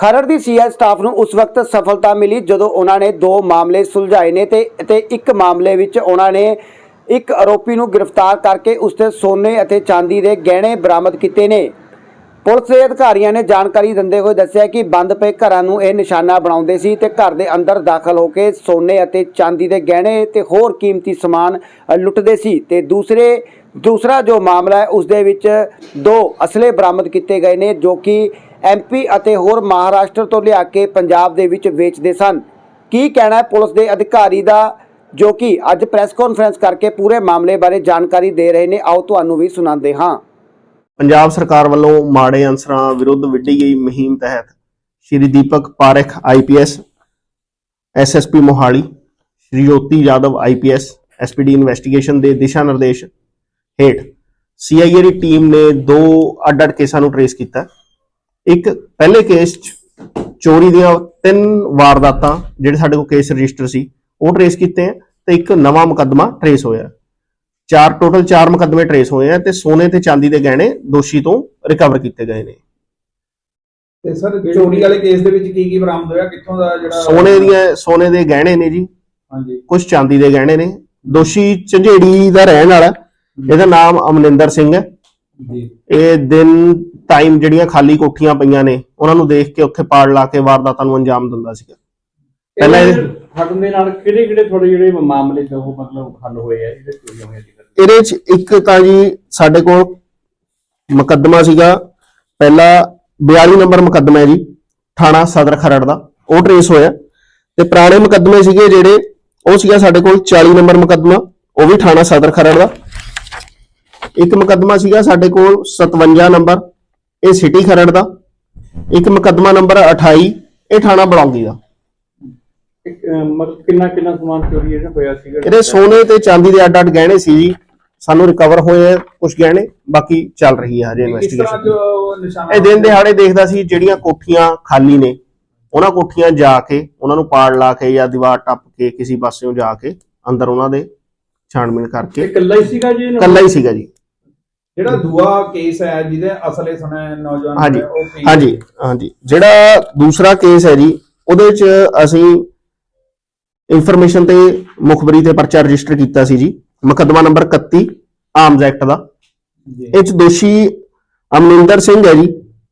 ਖਰੜ ਦੀ CI staff ਨੂੰ ਉਸ ਵਕਤ ਸਫਲਤਾ ਮਿਲੀ ਜਦੋਂ ਉਹਨਾਂ ਨੇ ਦੋ ਮਾਮਲੇ ਸੁਲਝਾਏ ਨੇ ਤੇ ਤੇ ਇੱਕ ਮਾਮਲੇ ਵਿੱਚ ਉਹਨਾਂ ਨੇ ਇੱਕ ਆਰੋਪੀ ਨੂੰ ਗ੍ਰਿਫਤਾਰ ਕਰਕੇ ਉਸ ਤੇ ਸੋਨੇ ਅਤੇ ਚਾਂਦੀ ਦੇ ਗਹਿਣੇ ਬਰਾਮਦ ਕੀਤੇ ਨੇ। ਪੁਲਿਸ ਦੇ ਅਧਿਕਾਰੀਆਂ ਨੇ ਜਾਣਕਾਰੀ ਦਿੰਦੇ ਹੋਏ ਦੱਸਿਆ ਕਿ ਬੰਦ ਪਏ ਘਰਾਂ ਨੂੰ ਇਹ ਨਿਸ਼ਾਨਾ ਬਣਾਉਂਦੇ ਸੀ ਤੇ ਘਰ ਦੇ ਅੰਦਰ ਦਾਖਲ ਹੋ ਕੇ ਸੋਨੇ ਅਤੇ ਚਾਂਦੀ ਦੇ ਗਹਿਣੇ ਤੇ ਹੋਰ ਕੀਮਤੀ ਸਮਾਨ ਲੁੱਟਦੇ ਸੀ ਤੇ ਦੂਸਰੇ, ਦੂਸਰਾ ਜੋ ਮਾਮਲਾ ਹੈ, ਉਸ ਦੇ ਵਿੱਚ ਦੋ ਅਸਲੇ ਬਰਾਮਦ ਕੀਤੇ ਗਏ ਨੇ ਜੋ ਕਿ ਐਮਪੀ ਅਤੇ ਹੋਰ ਮਹਾਰਾਸ਼ਟਰ ਤੋਂ ਲਿਆ ਕੇ ਪੰਜਾਬ ਦੇ ਵਿੱਚ ਵੇਚਦੇ ਸਨ। ਕੀ ਕਹਿਣਾ ਹੈ ਪੁਲਿਸ ਦੇ ਅਧਿਕਾਰੀ ਦਾ, ਜੋ ਕਿ ਅੱਜ ਪ੍ਰੈਸ ਕਾਨਫਰੰਸ ਕਰਕੇ ਪੂਰੇ ਮਾਮਲੇ ਬਾਰੇ ਜਾਣਕਾਰੀ ਦੇ ਰਹੇ ਨੇ, ਆਓ ਤੁਹਾਨੂੰ ਵੀ ਸੁਣਾਉਂਦੇ ਹਾਂ। ਪੰਜਾਬ ਸਰਕਾਰ ਵੱਲੋਂ ਮਾੜੇ ਅਨਸਰਾਂ ਵਿਰੁੱਧ ਵਿੱਢੀ ਗਈ ਮੁਹਿੰਮ ਤਹਿਤ Shri Deepak Parakh IPS SSP Mohali, Shri Jyoti Yadav IPS SPD investigation ਦੇ ਦਿਸ਼ਾ ਨਿਰਦੇਸ਼ ਹੇਠ ਸੀਆਈਏ ਦੀ ਟੀਮ ਨੇ ਦੋ ਅੱਡ-ਅੱਡ ਕੇਸਾਂ ਨੂੰ ਟਰੇਸ ਕੀਤਾ। ਇੱਕ ਪਹਿਲੇ ਕੇਸ 'ਚ ਚੋਰੀ ਦੀਆਂ ਤਿੰਨ ਵਾਰਦਾਤਾਂ ਜਿਹੜੇ ਸਾਡੇ ਕੋਲ ਕੇਸ ਰਜਿਸਟਰ ਸੀ ਉਹ ਟਰੇਸ ਕੀਤੇ ਆ ਤੇ ਇੱਕ ਨਵਾਂ ਮੁਕੱਦਮਾ ਟਰੇਸ ਹੋਇਆ। ਚਾਰ ਟੋਟਲ ਚਾਰ ਮੁਕੱਦਮੇ ਟਰੇਸ ਹੋਏ ਆ ਤੇ ਸੋਨੇ ਤੇ ਚਾਂਦੀ ਦੇ ਗਹਿਣੇ ਦੋਸ਼ੀ ਤੋਂ ਰਿਕਵਰ ਕੀਤੇ ਗਏ ਨੇ। ਤੇ ਸਰ ਚੋਰੀ ਵਾਲੇ ਕੇਸ ਦੇ ਵਿੱਚ ਕੀ ਕੀ ਬਰਾਮਦ ਹੋਇਆ? ਕਿੱਥੋਂ ਦਾ ਜਿਹੜਾ ਸੋਨੇ ਦੀਆਂ ਸੋਨੇ ਦੇ ਗਹਿਣੇ ਨੇ ਜੀ। ਹਾਂਜੀ। ਕੁਝ ਚਾਂਦੀ ਦੇ ਗਹਿਣੇ ਨੇ। ਦੋਸ਼ੀ ਝੰਜੇੜੀ ਦਾ ਰਹਿਣ ਵਾਲਾ ਇਹਦਾ ਨਾਮ ਅਮਨਿੰਦਰ ਸਿੰਘ ਹੈ। ਇਹ ਦਿਨ ਟਾਈਮ ਜਿਹੜੀਆਂ ਖਾਲੀ ਕੋਠੀਆਂ ਪਈਆਂ ਨੇ ਉਹਨਾਂ ਨੂੰ ਦੇਖ ਕੇ ਉੱਥੇ ਪਾੜ ਲਾ ਕੇ ਵਾਰਦਾਤਾਂ ਨੂੰ ਅੰਜਾਮ ਦਿੰਦਾ ਸੀਗਾ। ਪਹਿਲਾਂ ਇਹ- ਦੇ ਨਾਲ ਕਿਹੜੇ ਕਿਹੜੇ ਤੁਹਾਡੇ ਜਿਹੜੇ ਮਾਮਲੇ ਤੇ ਉਹ ਮਤਲਬ ਹੱਲ ਹੋਏ ਆ ਜਿਹੜੇ ਚੋਰੀਆਂ ਹੋਈਆਂ ਸੀ ਇਹਦੇ ਚ ਇੱਕ ਤਾਂ ਜੀ ਸਾਡੇ ਕੋਲ ਮੁਕੱਦਮਾ ਸੀਗਾ। ਪਹਿਲਾ 42 ਨੰਬਰ ਮੁਕੱਦਮਾ ਹੈ ਜੀ ਥਾਣਾ ਸਦਰ ਖਰੜ ਦਾ। ਉਹ ਟਰੇਸ ਹੋਇਆ। ਤੇ ਪੁਰਾਣੇ ਮੁਕੱਦਮੇ ਸੀਗੇ ਜਿਹੜੇ ਉਹ ਸੀਗਾ ਸਾਡੇ ਕੋਲ 40 ਨੰਬਰ ਮੁਕੱਦਮਾ। ਉਹ ਵੀ ਥਾਣਾ ਸਦਰ ਖਰੜ ਦਾ। ਇੱਕ ਮੁਕੱਦਮਾ ਸੀਗਾ ਸਾਡੇ ਕੋਲ 57 ਨੰਬਰ ਇਹ ਸਿਟੀ ਖਰੜ ਦਾ। ਇੱਕ ਮੁਕੱਦਮਾ ਨੰਬਰ 28 ਇਹ ਥਾਣਾ ਬਲੌਂਗੀ ਦਾ। ਇੱਕ, ਅਹ, ਮਤਲਬ ਕਿੰਨਾ ਕਿੰਨਾ ਸਮਾਨ ਚੋਰੀ ਜਿਹੜਾ ਹੋਇਆ ਸੀਗਾ? ਇਹਦੇ ਸੋਨੇ ਤੇ ਚਾਂਦੀ ਦੇ ਅੱਡ-ਅੱਡ ਗਹਿਣੇ ਸੀ ਜੀ। ਸਾਨੂੰ ਰਿਕਵਰ ਹੋਏ ਕੁਝ ਗਹਿਣੇ ਬਾਕੀ ਚੱਲ ਰਹੀ ਹੈ ਹਜੇ ਇਨਵੈਸਟੀਗੇਸ਼ਨ ਇਹ ਦਿਨ ਦਿਹਾੜੇ ਦੇਖਦਾ ਸੀ ਜਿਹੜੀਆਂ ਕੋਠੀਆਂ ਖਾਲੀ ਨੇ। ਉਹਨਾਂ ਕੋਠੀਆਂ ਜਾ ਕੇ ਉਹਨਾਂ ਨੂੰ ਪਾੜ ਲਾ ਕੇ ਜਾਂ ਦੀਵਾਰ ਟੱਪ ਕੇ ਕਿਸੇ ਪਾਸਿਓਂ ਜਾ ਕੇ ਅੰਦਰ ਉਹਨਾਂ ਦੇ ਛਾਣਬੀਣ ਕਰਕੇ ਇਕੱਲਾ ਹੀ ਸੀਗਾ ਜੀ ਇਹਨਾਂ ਕੱਲਾ ਹੀ ਸੀਗਾ ਜੀ। ਜਿਹੜਾ ਦੂਆ ਕੇਸ ਹੈ ਜਿਹਦੇ ਅਸਲੇ ਸੁਣੇ ਨੌਜਵਾਨ ਹਾਂਜੀ, ਹੈ, ਉਹ ਕੀ ਹਾਂਜੀ ਹਾਂਜੀ। ਜਿਹੜਾ ਦੂਸਰਾ ਕੇਸ ਹੈ ਜੀ ਉਹਦੇ ਵਿੱਚ ਅਸੀਂ ਇਨਫੋਰਮੇਸ਼ਨ ਤੇ ਮੁਖਬਰੀ ਤੇ ਪਰਚਾ ਰਜਿਸਟਰ ਕੀਤਾ ਸੀ ਜੀ ਮੁਕੱਦਮਾ ਨੰਬਰ 31 ਆਰਮਜ਼ ਐਕਟ ਦਾ। ਇਹ ਚ ਦੋਸ਼ੀ ਅਮਨਿੰਦਰ ਸਿੰਘ ਹੈ ਜੀ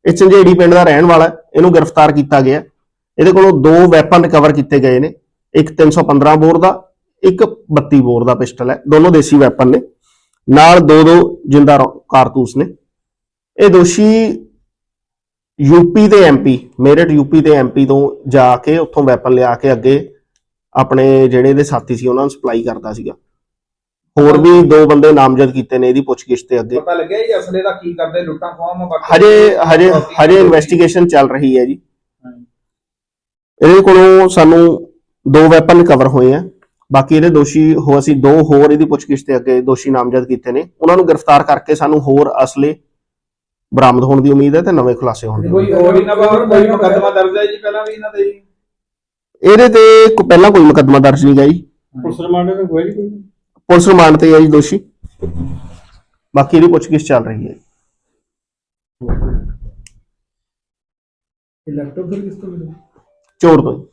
ਇਹ ਝੰਜੇੜੀ ਪਿੰਡ ਦਾ ਰਹਿਣ ਵਾਲਾ। ਇਹਨੂੰ ਗ੍ਰਿਫਤਾਰ ਕੀਤਾ ਗਿਆ। ਇਹਦੇ ਕੋਲੋਂ ਦੋ ਵੈਪਨ ਰਿਕਵਰ ਕੀਤੇ ਗਏ ਨੇ ਇੱਕ 315 ਬੋਰ ਦਾ ਇੱਕ 32 ਬੋਰ ਦਾ ਪਿਸਟਲ ਹੈ ਦੋਨੋਂ ਦੇਸੀ ਵੈਪਨ ਨੇ। ਨਾਲ ਦੋ ਦੋ ਜਿੰਦਾ ਕਾਰਤੂਸ ਨੇ। ਇਹ ਦੋਸ਼ੀ ਯੂਪੀ ਤੇ ਐਮਪੀ ਮੇਰਠ ਯੂਪੀ ਤੇ ਐਮਪੀ ਤੋਂ ਜਾ ਕੇ ਉੱਥੋਂ ਵੈਪਨ ਲਿਆ ਕੇ ਅੱਗੇ ਆਪਣੇ ਜਿਹੜੇ ਇਹਦੇ ਸਾਥੀ ਸੀ ਉਹਨਾਂ ਨੂੰ ਸਪਲਾਈ ਕਰਦਾ ਸੀਗਾ। ਹੋਰ ਵੀ ਦੋ ਬੰਦੇ ਨਾਮਜ਼ਦ ਕੀਤੇ ਨੇ ਇਹਦੀ ਪੁੱਛਗਿੱਛ ਤੇ ਅੱਗੇ। ਪਤਾ ਲੱਗਿਆ ਜੀ ਅਸਲੇ ਦਾ ਕੀ ਕਰਦੇ ਲੁੱਟਾਂ ਖੋਹਾਂ ਬਾਕੀ ਹਜੇ ਹਜੇ ਹਜੇ ਇਨਵੈਸਟੀਗੇਸ਼ਨ ਚੱਲ ਰਹੀ ਹੈ ਜੀ। ਇਹਦੇ ਕੋਲੋਂ ਸਾਨੂੰ ਦੋ ਵੈਪਨ ਕਵਰ ਹੋਏ ਆ। ਬਾਕੀ ਇਹਦੇ ਦੋਸ਼ੀ ਹੋ ਅਸੀਂ ਦੋ ਹੋਰ ਇਹਦੀ ਪੁੱਛਗਿੱਛ ਤੇ ਅੱਗੇ ਦੋਸ਼ੀ ਨਾਮਜ਼ਦ ਕੀਤੇ ਨੇ। ਉਹਨਾਂ ਨੂੰ ਗ੍ਰਿਫਤਾਰ ਕਰਕੇ ਸਾਨੂੰ ਹੋਰ ਅਸਲੇ ਬਰਾਮਦ ਹੋਣ ਦੀ ਉਮੀਦ ਹੈ ਤੇ ਨਵੇਂ ਖੁਲਾਸੇ ਹੋਣ ਦੀ ਕੋਈ ਹੋਰ ਇਹਨਾਂ ਬਾਰੇ ਕੋਈ ਮੁਕੱਦਮਾ ਦਰਜ ਹੈ ਜੀ ਪਹਿਲਾਂ ਵੀ ਇਹਨਾਂ ਤੇ ਜੀ? ਇਹਦੇ ਤੇ ਕੋ- ਪਹਿਲਾਂ ਕੋਈ ਮੁਕੱਦਮਾ ਦਰਜ ਨਹੀਂ ਗਾ ਜੀ। ਪੁਲਿਸ ਰਿਮਾਂਡ ਤੇ ਪੁਲਿਸ ਰਿਮਾਂਡ ਹੈ ਜੀ ਦੋਸ਼ੀ। ਬਾਕੀ ਇਹਦੀ ਪੁੱਛਗਿੱਛ ਚੱਲ ਰਹੀ ਹੈ ਲੈਪਟਾਪ ਫਿਰ ਕਿਸ ਤੋਂ ਮਿਲਿਆ? ਚੋਰ ਤੋਂ ਜੀ।